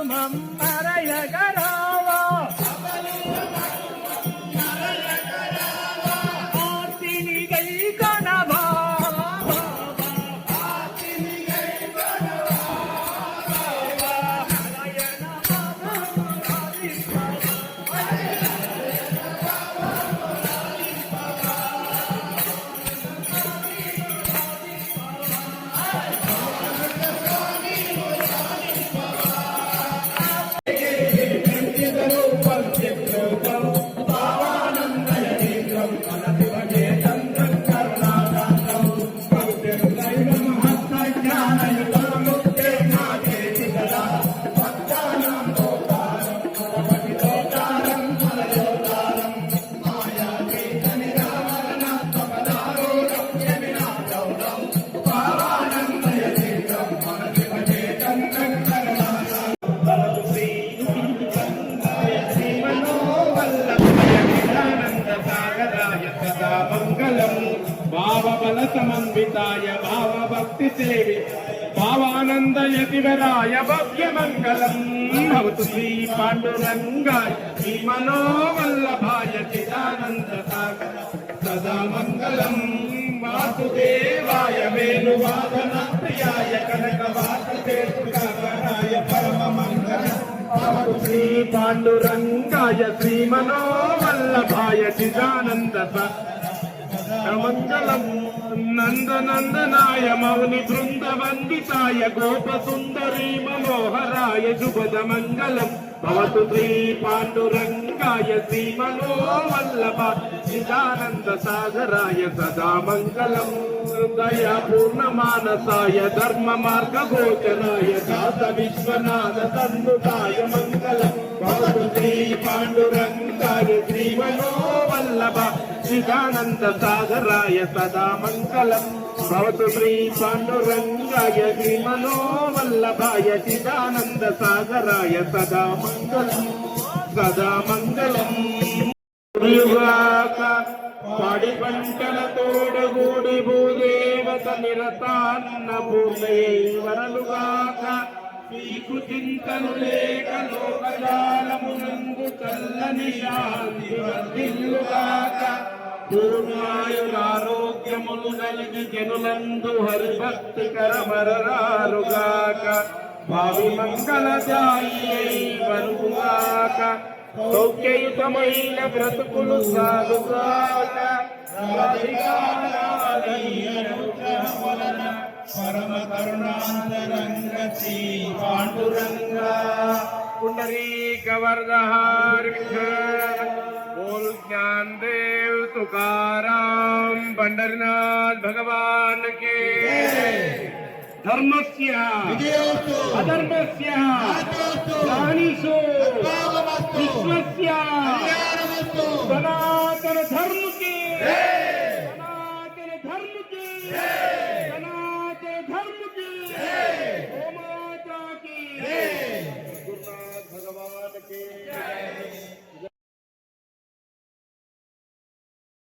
మగుమం గరా భావబల సమన్వితాయ భావ భక్తి సేవి భావానందయతివరాయ భవ్య మంగళం భవతు శ్రీ పాండురంగాయ శ్రీ మనోవల్లభాయ చిదానంద సాగర సదా మంగళం వాసుదేవాయ వేణువాదన ప్రియాయ కనక వాసుదేవాయ పరమ మంగళం భవతు శ్రీ పాండురంగాయ శ్రీ మనోవల్లభాయ చిదానంద సాగర మంగళం నందనందనాయ మౌని బృంద వందితాయ మనోహరాయ శుభద మంగళం భవతు శ్రీ పాండురంగాయ శ్రీ వల్లభ. చిదానంద సాగరాయ సదా మంగళం హృదయ పూర్ణమానసాయ ధర్మ మార్గ గోచరాయ దాత విశ్వనాథ తందుతాయ మంగళం. భవతు శ్రీ పాండురంగాయ శ్రీ వల్లభ. సచ్చిదానంద సాగరాయ సదా మంగళం భవతు శ్రీ పాండురంగాయ శ్రీ మనోవల్లభాయ చిదానంద సాగరాయ సదా మంగళం సదా మంగళం పాడి పంటల తోడగూడి భూదేవత నిరతాన్న భూమే వరలుగాక మీకు చింతలు లేక లోకజాలమునందు చల్లని శాంతి వర్ధిల్లుగాక పూర్ణాయురారోగ్యములు కలిగి జనులందు హరిభక్తి కరమరరాలుగాక భావి మంగళదాయి వరుగాక సౌఖ్యయుతమైన బ్రతుకులు సాగుగాక పరమ కరుణాంతరంగ శ్రీ పాండురంగ పుండరీకవరదహారిక బోల్ तुकाराम पंडरनाथ भगवान के। धर्म से अधर्म से विश्व सनातन धर्म